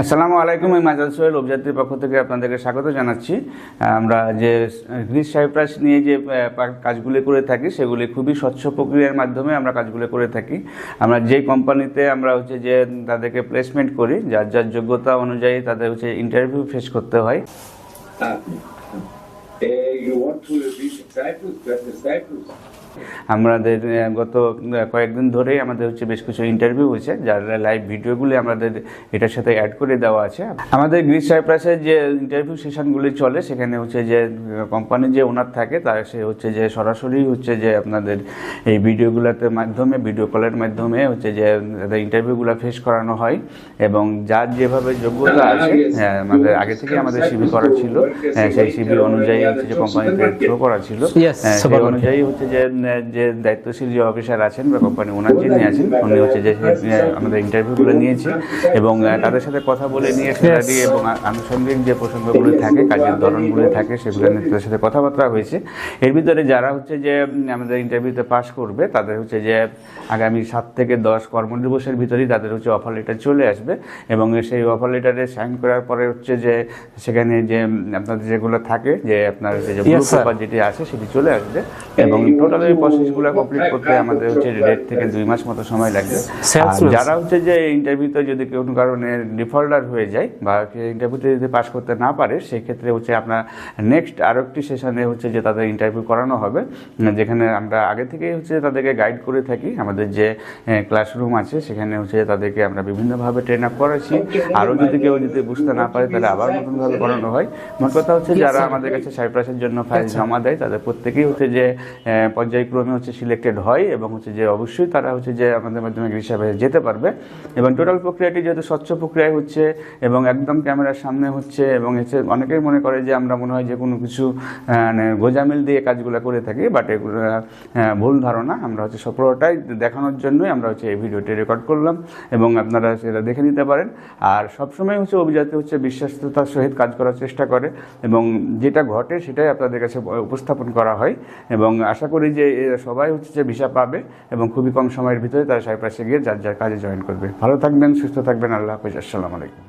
আসসালামু আলাইকুম, আমি মাজাল সোহেল, অভিযাত্রীর পক্ষ থেকে আপনাদেরকে স্বাগত জানাচ্ছি। আমরা যে গ্রিস সাইপ্রাস নিয়ে যে কাজগুলি করে থাকি, সেগুলি খুবই স্বচ্ছ প্রক্রিয়ার মাধ্যমে আমরা কাজগুলো করে থাকি। আমরা যে কোম্পানিতে আমরা হচ্ছে যে, তাদেরকে প্লেসমেন্ট করি, যার যার যোগ্যতা অনুযায়ী তাদের হচ্ছে ইন্টারভিউ ফেস করতে হয়। Ah, uh? আমাদের গত কয়েকদিন ধরেই আমাদের হচ্ছে বেশ কিছু ইন্টারভিউ হয়েছে যার লাইভ ভিডিওগুলি আমাদের এটার সাথে অ্যাড করে দেওয়া আছে। আমাদের গ্রিস সাইপ্রাসের যে ইন্টারভিউ সেশনগুলি চলে সেখানে হচ্ছে যে কোম্পানির যে ওনার থাকে তার সে হচ্ছে যে সরাসরি হচ্ছে যে আপনাদের এই ভিডিওগুলোতে মাধ্যমে ভিডিও কলের মাধ্যমে হচ্ছে যে তাদের ইন্টারভিউগুলো ফেস করানো হয় এবং যার যেভাবে যোগ্যতা আছে হ্যাঁ, আমাদের আগে থেকে আমাদের সিভি করা ছিল হ্যাঁ, সেই সিভি অনুযায়ী হচ্ছে যে কোম্পানিতে থ্রো করা ছিল। হ্যাঁ, সেই অনুযায়ী হচ্ছে যে যে দায়িত্বশীল যে অফিসার আছেন বা কোম্পানি ওনার যিনি আছেন উনি হচ্ছে যে আমাদের ইন্টারভিউগুলো নিয়েছে এবং তাদের সাথে কথা বলে নিয়ে স্যালারি এবং আ- আনুষঙ্গিক যে প্রসঙ্গগুলো থাকে কাজের ধরনগুলো থাকে সেগুলো নিয়ে তাদের সাথে কথাবার্তা হয়েছে। এর ভিতরে যারা হচ্ছে যে আমাদের ইন্টারভিউতে পাশ করবে তাদের হচ্ছে যে আগামী সাত থেকে দশ কর্মদিবসের ভিতরেই তাদের হচ্ছে অফার লেটার চলে আসবে এবং সেই অফার লেটারে সাইন করার পরে হচ্ছে যে সেখানে যে আপনাদের যেগুলো থাকে যে আপনার যে. অফার যেটি আছে সেটি চলে আসবে এবং টোটাল এই প্রসেসগুলো কমপ্লিট করতে আমাদের হচ্ছে দেড় থেকে দুই মাস মতো সময় লাগবে। যারা হচ্ছে যে ইন্টারভিউতে যদি কোনো কারণে ডিফল্টার হয়ে যায় বা ইন্টারভিউতে যদি পাশ করতে না পারে সেই ক্ষেত্রে হচ্ছে আপনার নেক্সট আরও একটি সেশনে হচ্ছে যে তাদের ইন্টারভিউ করানো হবে যেখানে আমরা আগে থেকেই হচ্ছে তাদেরকে গাইড করে থাকি। আমাদের যে ক্লাসরুম আছে সেখানে হচ্ছে তাদেরকে আমরা বিভিন্নভাবে ট্রেন আপ করাচ্ছি। আরও যদি কেউ যদি বুঝতে না পারে তাহলে আবার নতুনভাবে করানো হয়। মোট কথা হচ্ছে যারা আমাদের কাছে সাইপ্রাসের জন্য ফাইল জমা দেয়। তাদের প্রত্যেকেই হচ্ছে যে পর্যায়ক্রমে হচ্ছে সিলেক্টেড হয় এবং হচ্ছে যে অবশ্যই তারা হচ্ছে যে আমাদের মাধ্যমে হিসাবে যেতে পারবে। এবং টোটাল প্রক্রিয়াটি যেহেতু স্বচ্ছ প্রক্রিয়ায় হচ্ছে এবং একদম ক্যামেরার সামনে হচ্ছে এবং হচ্ছে অনেকেই মনে করে যে আমরা মনে হয় যে কোনো কিছু মানে গোজামিল দিয়ে কাজগুলো করে থাকি বাট এগুলো ভুল ধারণা। আমরা হচ্ছে সফলতাই দেখানোর জন্যই আমরা হচ্ছে এই ভিডিওটি রেকর্ড করলাম এবং আপনারা সেটা দেখে নিতে পারেন। আর সবসময় হচ্ছে অভিজাত হচ্ছে বিশ্বাসতার সহিত কাজ করার চেষ্টা করে এবং যেটা ঘটে সেটাই আপনাদের কাছে উপস্থাপন করা হয়। এবং আশা করি যে সবাই হচ্ছে যে ভিসা পাবে এবং খুবই কম সময়ের ভিতরে তারা সাইপ্রাসে গিয়ে যার যার কাজে জয়েন করবে। ভালো থাকবেন, সুস্থ থাকবেন, আল্লাহ হাফিজ, আসসালামু আলাইকুম।